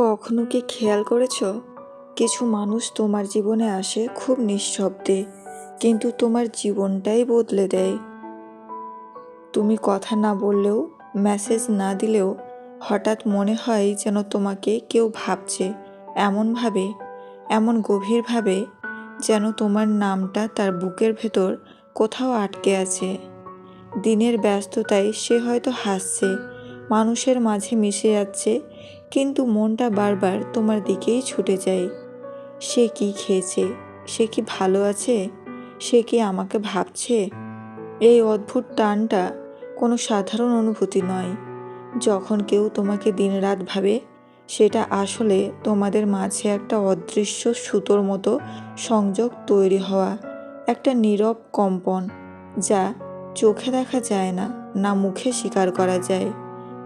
কখনো কি খেয়াল করেছ? কিছু মানুষ তোমার জীবনে আসে খুব নিঃশব্দে, কিন্তু তোমার জীবনটাই বদলে দেয়। তুমি কথা না বললেও মেসেজ না দিলেও, হঠাৎ মনে হয় যেন তোমাকে কেউ ভাবছে, এমনভাবে, এমন গভীরভাবে, যেন তোমার নামটা তার বুকের ভেতর কোথাও আটকে আছে। দিনের ব্যস্ততায় সে হয়তো হাসছে, মানুষের মাঝে মিশে যাচ্ছে কিন্তু মনটা বারবার তোমার দিকেই ছুটে যায়। সে কি খেয়েছে? সে কি ভালো আছে? সে কি আমাকে ভাবছে? এই অদ্ভুত টানটা কোনো সাধারণ অনুভূতি নয়। যখন কেউ তোমাকে দিনরাত ভাবে, সেটা আসলে তোমাদের মাঝে একটা অদৃশ্য সুতোর মতো সংযোগ তৈরি হওয়া, একটা নীরব কম্পন, যা চোখে দেখা যায় না না মুখে স্বীকার করা যায়।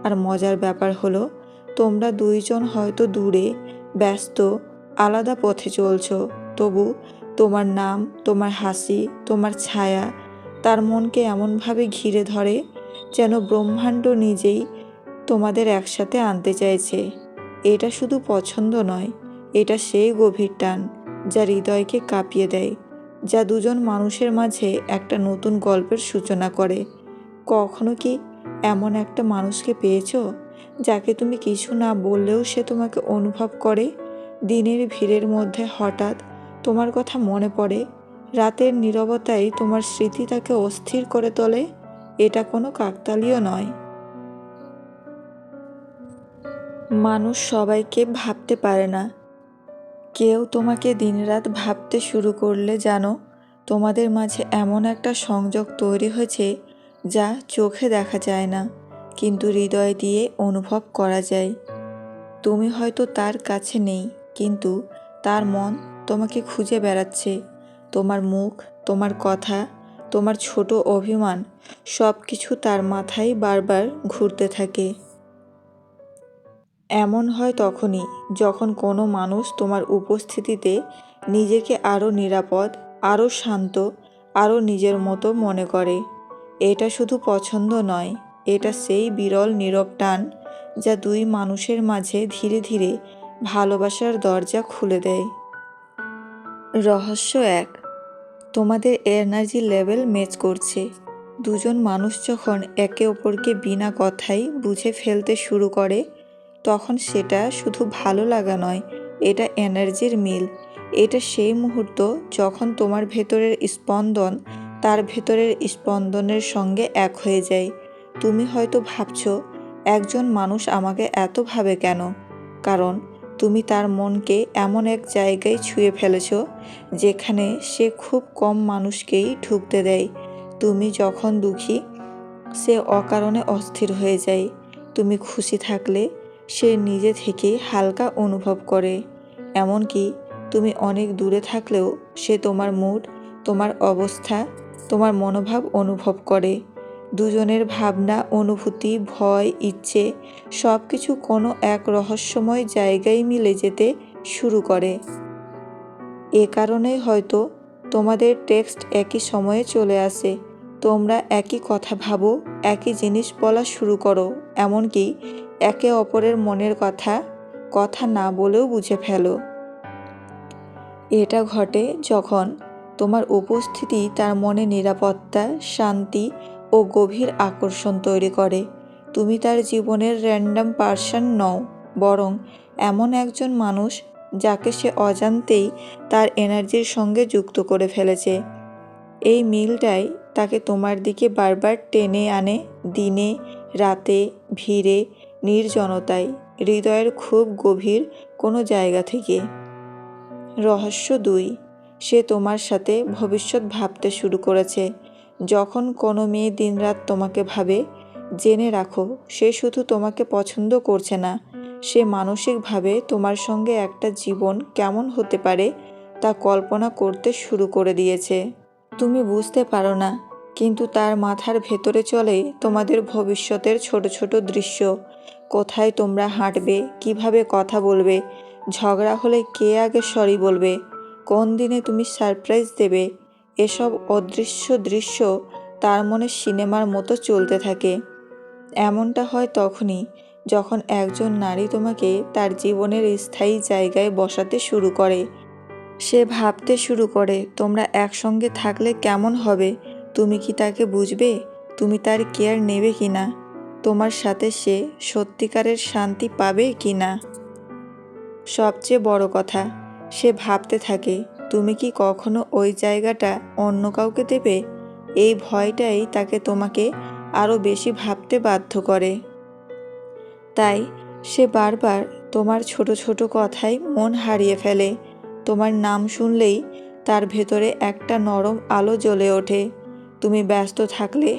আর মজার ব্যাপার হলো তোমরা দুইজন হয়তো দূরে, ব্যস্ত, আলাদা পথে চলছ। তবু তোমার নাম, তোমার হাসি, তোমার ছায়া, তার মনকে এমনভাবে ঘিরে ধরে যেন ব্রহ্মাণ্ড নিজেই তোমাদের একসাথে আনতে চাইছে। এটা শুধু পছন্দ নয়, এটা সেই গভীর টান যা হৃদয়কে কাঁপিয়ে দেয়, যা দুজন মানুষের মাঝে একটা নতুন গল্পের সূচনা করে। কখনো কি এমন একটা মানুষকে পেয়েছ? যাকে তুমি কিছু না বললেও সে তোমাকে অনুভব করে। দিনের ভিড়ের মধ্যে হঠাৎ তোমার কথা মনে পড়ে। রাতের নীরবতাই তোমার স্মৃতি তাকে অস্থির করে তোলে। এটা কোনো কাকতালীয় নয়। মানুষ সবাইকে ভাবতে পারে না। কেউ তোমাকে দিনরাত ভাবতে শুরু করলে জানো, তোমাদের মাঝে এমন একটা সংযোগ তৈরি হয়েছে যা চোখে দেখা যায় না। কিন্তু হৃদয় দিয়ে অনুভব করা যায়। তুমি হয়তো তার কাছে নেই, কিন্তু তার মন তোমাকে খুঁজে বেড়াচ্ছে। তোমার মুখ, তোমার কথা, তোমার ছোট অভিমান সব কিছু তার মাথায় বারবার ঘুরতে থাকে। এমন হয় তখনই যখন কোনো মানুষ তোমার উপস্থিতিতে নিজেকে আরও নিরাপদ আরও শান্ত আরও নিজের মতো মনে করে। এটা শুধু পছন্দ নয় এটা সেই বিরল নীরব টান যা দুই মানুষের মাঝে ধীরে ধীরে ভালোবাসার দরজা খুলে দেয়। রহস্য এক, তোমাদের এনার্জি লেভেল ম্যাচ করছে। দুজন মানুষ যখন একে অপরকে বিনা কথাই বুঝে ফেলতে শুরু করে, তখন সেটা শুধু ভালো লাগা নয়, এটা এনার্জির মিল। এটা সেই মুহূর্ত যখন তোমার ভেতরের স্পন্দন তার ভেতরের স্পন্দনের সঙ্গে এক হয়ে যায়। তুমি হয়তো ভাবছ, একজন মানুষ আমাকে এত ভাবে কেন? কারণ তুমি তার মনকে এমন এক জায়গায় ছুঁয়ে ফেলেছ, যেখানে সে খুব কম মানুষকেই ঢুকতে দেয়। তুমি যখন দুঃখী, সে অকারণে অস্থির হয়ে যায়। তুমি খুশি থাকলে সে নিজে থেকে হালকা অনুভব করে। এমনকি তুমি অনেক দূরে থাকলেও সে তোমার মুড, তোমার অবস্থা, তোমার মনোভাব অনুভব করে। দুজনের ভাবনা, অনুভূতি, ভয়, ইচ্ছে সব কিছু কোনো এক রহস্যময় জায়গায় মিলে যেতে শুরু করে। এ কারণেই হয়তো তোমাদের টেক্সট একই সময়ে চলে আসে। তোমরা একই কথা ভাবো, একই জিনিস বলা শুরু করো, এমনকি একে অপরের মনের কথা কথা না বলেও বুঝে ফেলো। এটা ঘটে যখন তোমার উপস্থিতি, তার মনে নিরাপত্তা, শান্তি ও গভীর আকর্ষণ তৈরি করে। তুমি তার জীবনের র্যান্ডাম পার্সন নও, বরং এমন একজন মানুষ যাকে সে অজান্তেই তার এনার্জির সঙ্গে যুক্ত করে ফেলেছে। এই মিলটাই তাকে তোমার দিকে বারবার টেনে আনে দিনে, রাতে, ভিড়ে, নির্জনতায়, হৃদয়ের খুব গভীর কোনো জায়গা থেকে। রহস্য দুই, সে তোমার সাথে ভবিষ্যৎ ভাবতে শুরু করেছে। যখন কোনো মেয়ে দিনরাত তোমাকে ভাবে, জেনে রাখো, সে শুধু তোমাকে পছন্দ করছে না। সে মানসিকভাবে তোমার সঙ্গে একটা জীবন কেমন হতে পারে, তা কল্পনা করতে শুরু করে দিয়েছে। তুমি বুঝতে পারো না, কিন্তু তার মাথার ভেতরে চলে তোমাদের ভবিষ্যতের ছোট ছোট দৃশ্য। কোথায় তোমরা হাঁটবে, কীভাবে কথা বলবে, ঝগড়া হলে কে আগে সরি বলবে, কোন দিনে তুমি সারপ্রাইজ দেবে এসব অদৃশ্য দৃশ্য তার মনে সিনেমার মতো চলতে থাকে। এমনটা হয় তখনই যখন একজন নারী তোমাকে তার জীবনের স্থায়ী জায়গায় বসাতে শুরু করে। সে ভাবতে শুরু করে, তোমরা একসঙ্গে থাকলে কেমন হবে? তুমি কি তাকে বুঝবে? তুমি তার কেয়ার নেবে কি না? তোমার সাথে সে সত্যিকারের শান্তি পাবে কি না? সবচেয়ে বড় কথা, সে ভাবতে থাকে তুমি কি কখনো ওই জায়গাটা অন্য কাউকে দেবে? এই ভয়টাই তাকে তোমাকে আরও বেশি ভাবতে বাধ্য করে। তাই সে বারবার তোমার ছোট ছোট কথায় মন হারিয়ে ফেলে। তোমার নাম শুনলেই তার ভেতরে একটা নরম আলো জ্বলে ওঠে। তুমি ব্যস্ত থাকলে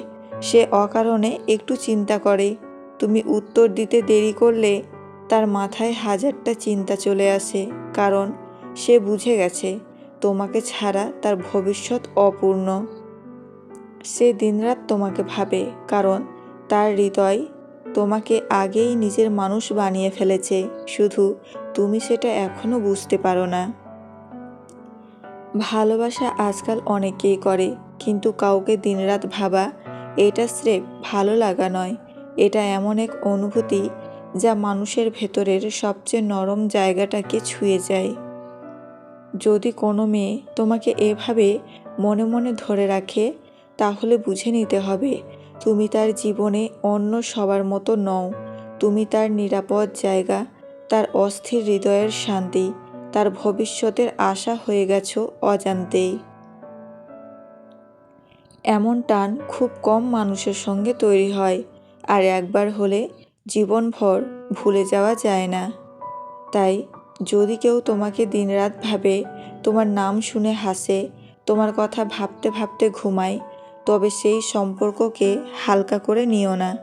সে অকারণে একটু চিন্তা করে। তুমি উত্তর দিতে দেরি করলে তার মাথায় হাজারটা চিন্তা চলে আসে, কারণ সে বুঝে গেছে তোমাকে ছাড়া তার ভবিষ্যৎ অপূর্ণ। সে দিনরাত তোমাকে ভাবে, কারণ তার হৃদয় তোমাকে আগেই নিজের মানুষ বানিয়ে ফেলেছে, শুধু তুমি সেটা এখনও বুঝতে পারো না। ভালোবাসা আজকাল অনেকেই করে, কিন্তু কাউকে দিনরাত ভাবা, এটা স্রেফ ভালো লাগা নয়। এটা এমন এক অনুভূতি যা মানুষের ভেতরের সবচেয়ে নরম জায়গাটাকে ছুঁয়ে যায়। যদি কোনো মেয়ে তোমাকে এভাবে মনে মনে ধরে রাখে, তাহলে বুঝে নিতে হবে তুমি তার জীবনে অন্য সবার মতো নও। তুমি তার নিরাপদ জায়গা, তার অস্থির হৃদয়ের শান্তি, তার ভবিষ্যতের আশা হয়ে গেছো অজান্তেই। এমন টান খুব কম মানুষের সঙ্গে তৈরি হয়, আর একবার হলে জীবনভর ভুলে যাওয়া যায় না। তাই যদি কেউ তোমাকে দিনরাত ভাবে, তোমার নাম শুনে হাসে, তোমার কথা ভাবতে ভাবতে ঘুমায়, তবে সেই সম্পর্ককে হালকা করে নিও না।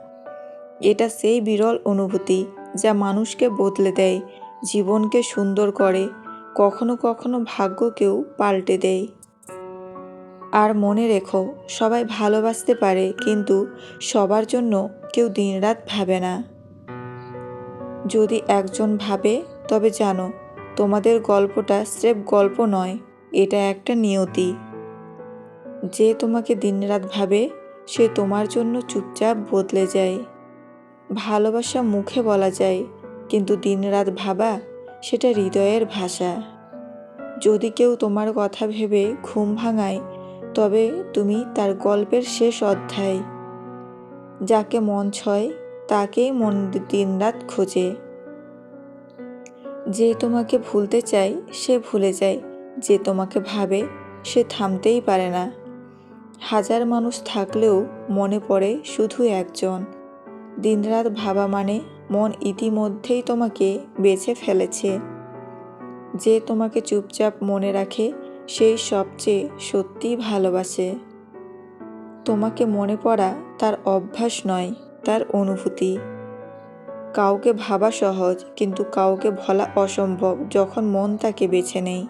এটা সেই বিরল অনুভূতি যা মানুষকে বদলে দেয়, জীবনকে সুন্দর করে, কখনো কখনো ভাগ্যকেও পাল্টে দেয়। আর মনে রেখো, সবাই ভালোবাসতে পারে, কিন্তু সবার জন্য কেউ দিনরাত ভাবে না। যদি একজন ভাবে তবে জানো, তোমাদের গল্পটা স্রেফ গল্প নয়, এটা একটা নিয়তি। যে তোমাকে দিনরাত ভাবে, সে তোমার জন্য চুপচাপ বদলে যায়। ভালোবাসা মুখে বলা যায়, কিন্তু দিনরাত ভাবা, সেটা হৃদয়ের ভাষা। যদি কেউ তোমার কথা ভেবে ঘুম ভাঙায়, তবে তুমি তার গল্পের শেষ অধ্যায়। যাকে মন ছয়, তাকেই মন দিনরাত খোঁজে। যে তোমাকে ভুলতে চায়, সে ভুলে যায়। যে তোমাকে ভাবে, সে থামতেই পারে না। হাজার মানুষ থাকলেও মনে পড়ে শুধু একজন। দিনরাত ভাবা মানে মন ইতিমধ্যেই তোমাকে বেছে ফেলেছে। যে তোমাকে চুপচাপ মনে রাখে, সেই সবচেয়ে সত্যিই ভালোবাসে। তোমাকে মনে পড়া তার অভ্যাস নয়, তার অনুভূতি। কাউকে ভাবা সহজ কিন্তু কাউকে ভোলা অসম্ভব যখন মন তাকে বেছে নেয়।